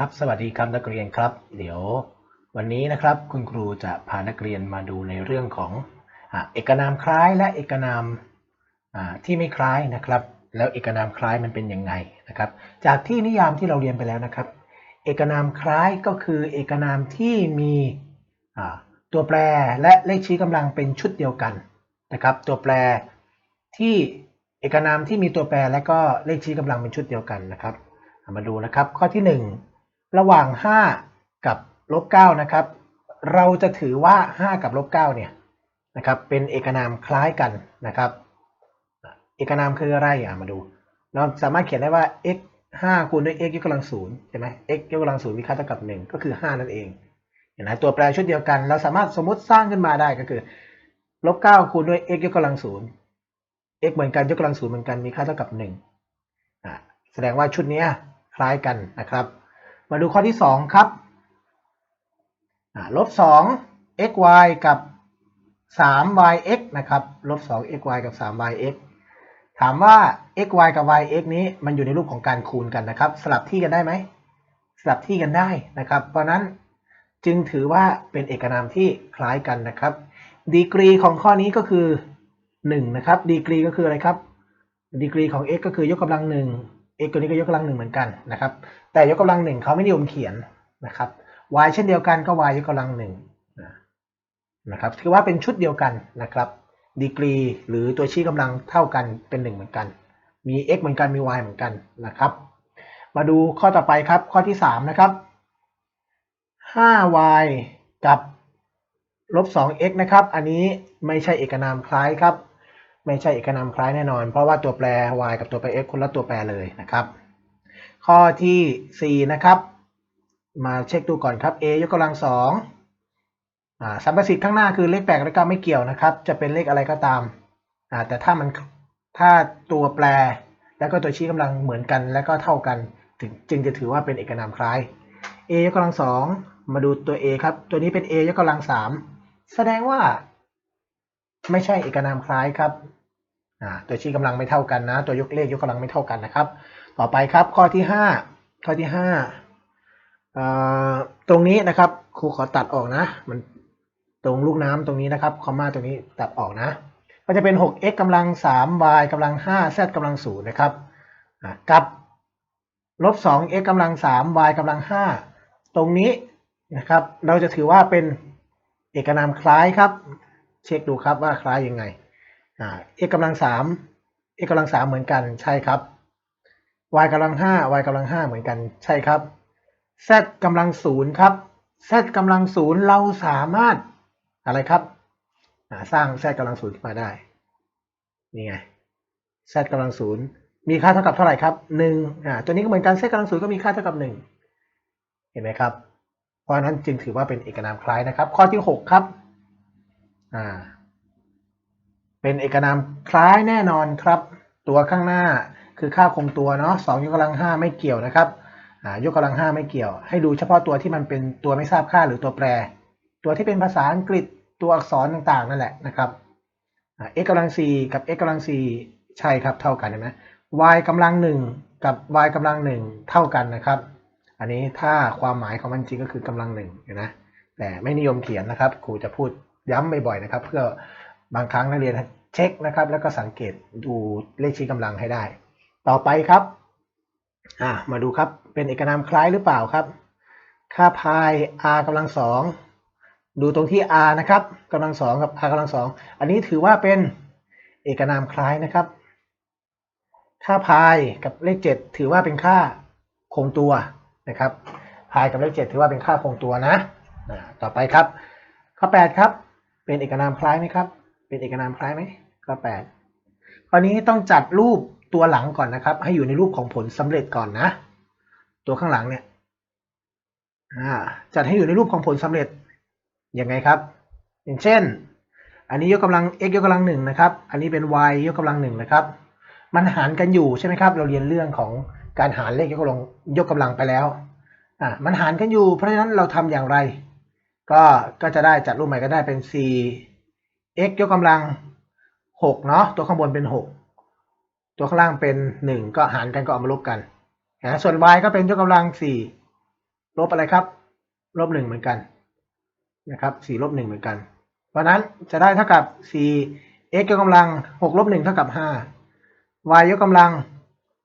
ครับสวัสดีครับนักเรียนครับ เดี๋ยววันนี้นะครับคุณครูจะพานักเรียนมาดูในเรื่องของอเอกนามคล้ายและเอกนามที่ไม่คล้ายนะครับ แล้วเอกนามคล้ายมันเป็นยังไงนะครับ จากที่นิยามที่เราเรียนไปแล้วนะครับ เอกนามคล้ายก็คือเอกนามที่มีตัวแปรและเลขชี้กำลังเป็นชุดเดียวกันนะครับ ตัวแปรที่เอกนามที่มีตัวแปรและก็เลขชี้กำลังเป็นชุดเดียวกันนะครับ มาดูนะครับข้อที่ 1 ระหว่าง 5 กับลบ9นะครับ เราจะถือว่า 5 กับลบ9เนี่ยนะครับเป็นเอกนามคล้ายกันนะครับ เอกนามคืออะไรอะมาดู เราสามารถเขียนได้ว่า x 5คูณด้วย x ยกกำลังศูนย์ใช่ไหม x ยกกำลังศูนย์มีค่าเท่ากับ 1 ก็คือ 5 นั่นเองเห็นไหมตัวแปรชุดเดียวกัน เราสามารถสมมติสร้างขึ้นมาได้ก็คือลบ9คูณด้วย x ยกกำลังศูนย์ x เหมือนกันยกกำลังศูนย์เหมือนกันมีค่าเท่ากับ1อ่าแสดงว่าชุดนี้คล้ายกันนะครับ มาดูข้อที่ 2 ครับลบ2 xy กับ 3yx นะครับลบ2 xy กับ 3yx ถามว่า xy กับ yx นี้มันอยู่ในรูปของการคูณกันนะครับ สลับที่กันได้ไหมสลับที่กันได้นะครับ เพราะนั้นจึงถือว่าเป็นเอกนามที่คล้ายกันนะครับ ดีกรีของข้อนี้ก็คือ 1 นะครับ ดีกรีก็คืออะไรครับ ดีกรีของ x ก็คือยกกำลัง1 x ตัวนี้ก็ยกกำลังหนึ่งเหมือนกันนะครับ แต่ยกกำลังหนึ่งเขาไม่นิยมเขียนนะครับ y เช่นเดียวกันก็ y ยกกำลังหนึ่งนะครับ ถือว่าเป็นชุดเดียวกันนะครับ ดีกรีหรือตัวชี้กำลังเท่ากันเป็นหนึ่งเหมือนกัน มี x เหมือนกันมี y เหมือนกันนะครับ มาดูข้อต่อไปครับ ข้อที่ 3 นะครับ 5y กับลบ 2x นะครับ อันนี้ไม่ใช่เอกนามคล้ายครับ ไม่ใช่เอกนามคล้ายแน่นอน เพราะว่าตัวแปร y กับตัวแปร x คนละตัวแปรเลยนะครับ ข้อที่ 4 นะครับ มาเช็คดูก่อนครับ a ยกกำลังสองสัมประสิทธิ์ข้างหน้าคือเลขแปดและก็ไม่เกี่ยวนะครับ จะเป็นเลขอะไรก็ตามแต่ถ้ามันถ้าตัวแปรแล้วก็ตัวชี้กำลังเหมือนกันและก็เท่ากันถึงจึงจะถือว่าเป็นเอกนามคล้าย a ยกกำลังสองมาดูตัว a ครับ ตัวนี้เป็น a ยกกำลังสามแสดงว่า ไม่ใช่เอกนามคล้ายครับตัวชี้กำลังไม่เท่ากันนะ ตัวยกเลขยกกำลังไม่เท่ากันนะครับ ต่อไปครับข้อที่ 5 ข้อที่5ตรงนี้นะครับครูขอตัดออกนะ มันตรงลูกน้ำตรงนี้นะครับคอมมาตรงนี้ตัดออกนะ ก็จะเป็น 6x กำลัง 3y กำลัง 5 z กำลัง0นะครับกับลบ 2x กำลัง 3y กำลัง 5 ตรงนี้นะครับ เราจะถือว่าเป็นเอกนามคล้ายครับ เช็คดูครับว่าคล้ายยังไงอ่า x กำลัง3 x กำลัง3เหมือนกันใช่ครับ y กำลังห้า y กำลังห้าเหมือนกันใช่ครับ z กำลังศูนย์ครับ z กำลังศูนย์เราสามารถอะไรครับสร้าง z กำลังศูนย์ขึ้นมาได้นี่ไง z กำลังศูนย์มีค่าเท่ากับเท่าไหร่ครับหนึ่งอ่าตัวนี้ก็เหมือนกัน z กำลังศูนย์ก็มีค่าเท่ากับหนึ่งเห็นไหมครับ เพราะฉะนั้นจึงถือว่าเป็นเอกนามคล้ายนะครับ ข้อที่หกครับ อ่า เป็นเอกนามคล้ายแน่นอนครับ ตัวข้างหน้าคือค่าคงตัวเนาะสองยกกำลังห้าไม่เกี่ยวนะครับอ่ายกกำลังห้าไม่เกี่ยว ให้ดูเฉพาะตัวที่มันเป็นตัวไม่ทราบค่าหรือตัวแปร ตัวที่เป็นภาษาอังกฤษตัวอักษรต่างๆ นั่นแหละนะครับอ่า x กำลังสี่กับ x กำลังสี่ใช่ครับเท่ากันเห็นไหม y กำลังหนึ่งกับ y กำลังหนึ่งเท่ากันนะครับ อันนี้ถ้าความหมายของมันจริงก็คือกำลังหนึ่งนะแต่ไม่นิยมเขียนนะครับครูจะพูด ย้ำบ่อยๆนะครับ เพื่อบางครั้งนักเรียนเช็คนะครับ แล้วก็สังเกตดูเลขชี้กำลังให้ได้ ต่อไปครับอ่ามาดูครับเป็นเอกนามคล้ายหรือเปล่าครับ ค่าพาย r กำลังสองดูตรงที่ r นะครับกำลังสองกับ r กำลังสองอันนี้ถือว่าเป็นเอกนามคล้ายนะครับ ค่าพายกับเลขเจ็ดถือว่าเป็นค่าคงตัวนะครับ พายกับเลขเจ็ดถือว่าเป็นค่าคงตัวนะ ต่อไปครับ ข้อแปดครับ เป็นเอกนามคล้ายไหมครับ เป็นเอกนามคล้ายไหมข้อแปดคราวนี้ต้องจัดรูปตัวหลังก่อนนะครับ ให้อยู่ในรูปของผลสำเร็จก่อนนะ ตัวข้างหลังเนี่ยจัดให้อยู่ในรูปของผลสำเร็จยังไงครับ อย่างเช่น อันนี้ยกกำลัง x ยกกำลังหนึ่งนะครับ อันนี้เป็น y ยกกำลังหนึ่งนะครับ มันหารกันอยู่ใช่ไหมครับ เราเรียนเรื่องของการหารเลขยกกำลังยกกำลังไปแล้วอ่ามันหารกันอยู่ เพราะฉะนั้นเราทำอย่างไร ก็ก็จะได้จัดรูปใหม่ก็ได้เป็น4 x ยกกำลัง 6 เนาะตัวข้างบนเป็น 6 ตัวข้างล่างเป็น 1 ก็หารกันก็เอามาลบกันนะส่วน y ก็เป็นยกกำลังลบอะไรครับ ลบหนึ่งเหมือนกันนะครับสี่ลบหนึ่งเหมือนกัน เพราะนั้นจะได้เท่ากับสี่ x ยกกำลังหกลบหนึ่งเท่ากับห้า y ยกกำลัง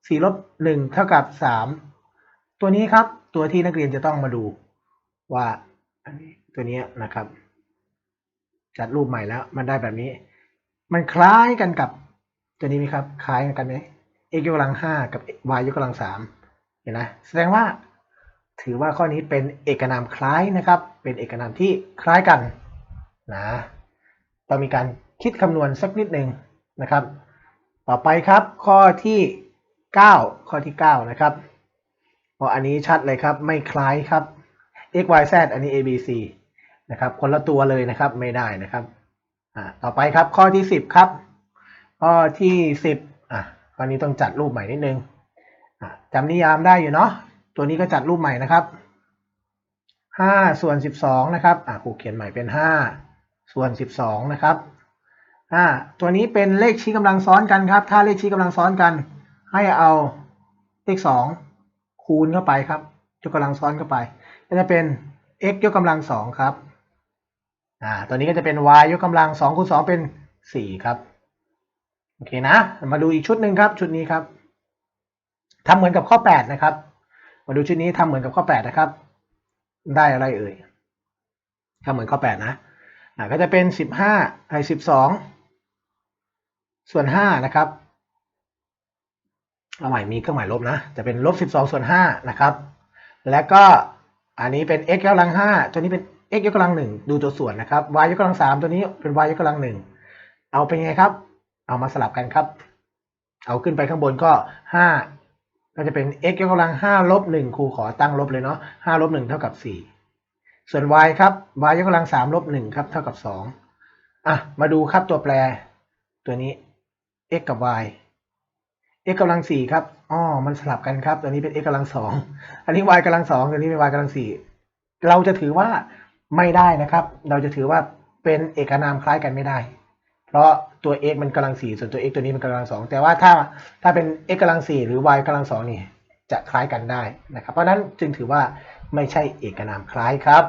สี่ลบหนึ่งเท่ากับสามตัวนี้ครับ ตัวที่นักเรียนจะต้องมาดูว่าอันนี้ ตัวนี้นะครับ จัดรูปใหม่แล้ว มันได้แบบนี้ มันคล้ายกันกับตัวนี้ไหมครับ คล้ายกันไหม x ยกกำลังห้ากับ y ยกกำลังสามเห็นไหมแสดงว่า ถือว่าข้อนี้เป็นเอกนามคล้ายนะครับ เป็นเอกนามที่คล้ายกันนะต้องมีการคิดคำนวณสักนิดหนึ่งนะครับ ต่อไปครับข้อที่ 9 ข้อที่ 9 นะครับพราะอันนี้ชัดเลยครับ ไม่คล้ายครับ x y z อันนี้ a b c นะครับ คนละตัวเลยนะครับไม่ได้นะครับอ่าต่อไปครับข้อที่10ครับ ข้อที่10อะข้อนี้ต้องจัดรูปใหม่นิดนึงอะจำนิยามได้อยู่เนาะตัวนี้ก็จัดรูปใหม่นะครับห้าส่วนสิบสองนะครับอะครูเขียนใหม่เป็นห้าส่วนสิบสองนะครับอ่าตัวนี้เป็นเลขชี้กำลังซ้อนกันครับ ถ้าเลขชี้กำลังซ้อนกัน ให้เอาเลขสองคูณเข้าไปครับยกกำลังซ้อนเข้าไป ก็จะเป็น x ยกกำลังสองครับ อ่าตัวนี้ก็จะเป็น y ยกกำลังสองคูณสองเป็นสี่ครับ โอเคนะ มาดูอีกชุดหนึ่งครับ ชุดนี้ครับทำเหมือนกับข้อแปดนะครับ มาดูชุดนี้ทำเหมือนกับข้อแปดนะครับ ได้อะไรเอ่ยทำเหมือนข้อแปดนะอ่าก็จะเป็นสิบห้าไอ้สิบสองส่วนห้านะครับเอาใหม่มีเครื่องหมายลบนะ จะเป็นลบสิบสองส่วนห้านะครับ แล้วก็อันนี้เป็น x ยกกำลังห้าตัวนี้เป็น x ยกกำลังหนึ่งดูตัวส่วนนะครับ y ยกกำลังสามตัวนี้เป็น y ยกกำลังหนึ่งเอาเป็นไงครับ เอามาสลับกันครับ เอาขึ้นไปข้างบนก็ห้าก็จะเป็น x ยกกำลังห้าลบหนึ่งครูขอตั้งลบเลยเนาะห้าลบหนึ่งเท่ากับสี่ส่วน y ครับ y ยกกำลังสามลบหนึ่งครับ เท่ากับสองอะมาดูครับตัวแปรตัวนี้ x กับ y x กำลังสี่ครับอ๋อมันสลับกันครับ ตัวนี้เป็น x กำลังสองอันนี้ y กำลังสองตัวนี้เป็น y กำลังสี่เราจะถือว่า ไม่ได้นะครับ เราจะถือว่าเป็นเอกนามคล้ายกันไม่ได้ เพราะตัว x มันกำลังสี่ส่วนตัว x ตัวนี้มันกำลังสองแต่ว่าถ้าถ้าเป็น x กำลังสี่หรือ y กำลังสองนี่จะคล้ายกันได้นะครับ เพราะฉะนั้นจึงถือว่าไม่ใช่เอกนามคล้ายครับ